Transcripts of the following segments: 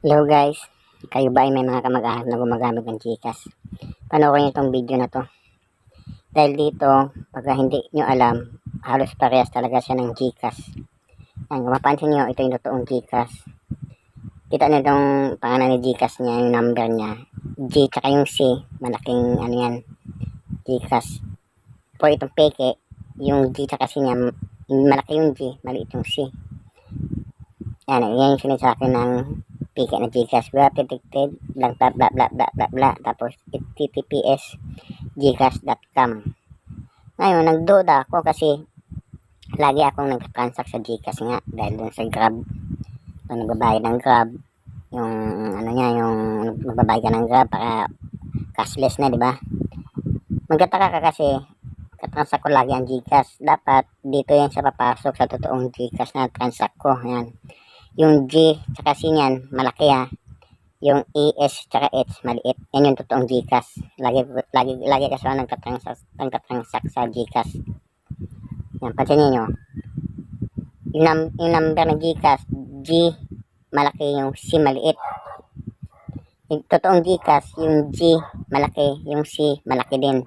Hello guys, kayo ba ay may mga kamag-anak na gumagamit ng Gcash? Panoorin niyo itong video na to. Dahil dito, pagka hindi nyo alam, halos parehas talaga siya ng Gcash. Yan, kung mapansin nyo, ito yung totoong Gcash. Kita nyo itong pangalan ni Gcash niya, yung number niya. G tsaka yung C, malaking ano yan, Gcash. Po itong peke, yung G tsaka C niya, malaki yung G, maliit yung C. Yan, yan yung sinasabi ng pika na Gcash web detected blah blah blah blah blah blah blah tapos https gcash.com ngayon nagduda ako kasi lagi akong nag-transact sa Gcash nga dahil dun sa Grab. Kung nagbabayad ng Grab. Yung ano niya yung magbabayad ka ng Grab para cashless na di ba magkataka ka kasi katransact ko lagi ang Gcash dapat. Dito yan sa papasok sa totoong Gcash na transact ko yan yung G tsaka C niyan, malaki ha. Yung E, S tsaka H, maliit. Yan yung totoong Gcash. Lagi, lagi, lagi kasi ako nagtatransact, nagtatransact sa Gcash. Yan, pansinin nyo. Yung, num, yung number ng Gcash, G, malaki yung C, maliit. Yung totoong Gcash, yung G, malaki, yung C, malaki din.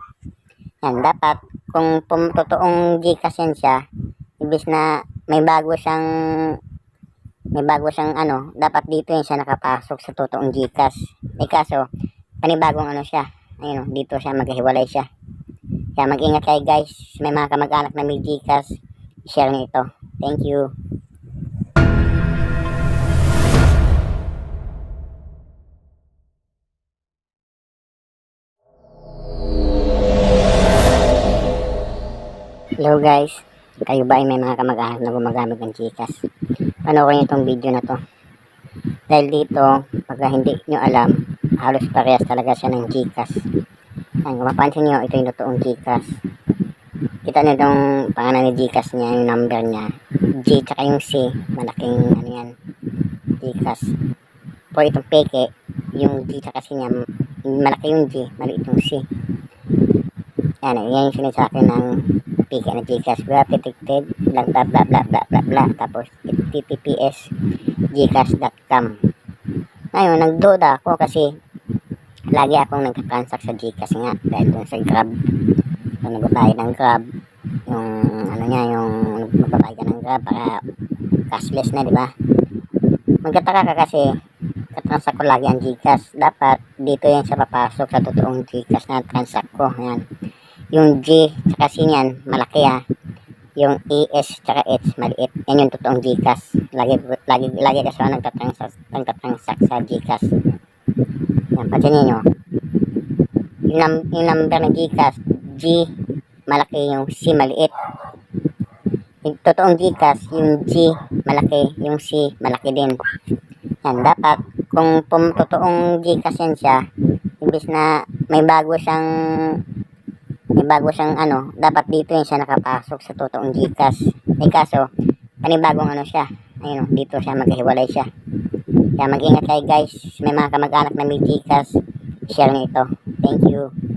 Yan, dapat, kung totoong Gcash yan siya, ibis na may bago siyang may bago siyang ano, dapat dito yun siya nakapasok sa totoong Gcash. Eh kaso, panibagong ano siya. Ayun o, dito siya maghiwalay siya. Kaya mag-ingat kayo guys. May mga kamag-anak na may Gcash. Share niyo ito. Thank you. Hello guys. Kayo ba ay may mga kamag-anak na gumagamit ng Gcash? Panoorin itong video na to. Dahil dito, pagka hindi nyo alam, halos parehas talaga siya ng Gcash. Yan, kung mapansin nyo, ito yung totoong Gcash. Kita nyo itong pangalan ni Gcash niya, yung number niya. G tsaka yung C, malaking ano yan, Gcash. Po itong peke, yung G tsaka C niya, malaki yung G, maliit yung C. Yan, yan yung sinasabi ng pika na Gcash web detected blah blah blah blah blah blah blah tapos https gcash.com ngayon nagduda ako kasi lagi akong nagtransact sa Gcash nga dahil dun sa Grab. Kung nagbabayad ng Grab. Yung ano niya yung magbabayad ng Grab para cashless na di ba? Magkataka ka kasi katransact ko lagi ang Gcash. Dapat dito yan sa papasok sa totoong Gcash na transact ko. Yan yung G tsaka C niyan, malaki ha. Yung E, S tsaka H, maliit. Yan yung totoong Gcash. Lagi, lagi, lagi kasi ako nagtatransact, nagtatransact sa Gcash. Yan, pansinin nyo. Yung, num, yung number ng Gcash, G, malaki yung C, maliit. Yung totoong Gcash, yung G, malaki, yung C, malaki din. Yan, dapat, kung pum, totoong Gcash yan siya, imbis na may bago siyang may bago siyang ano, dapat dito yun siya nakapasok sa totoong Gcash. Eh kaso, panibagong ano siya. Ayun o, dito siya maghiwalay siya. Kaya mag-ingat kayo guys. May mga kamag-anak na may Gcash. Share niyo ito. Thank you.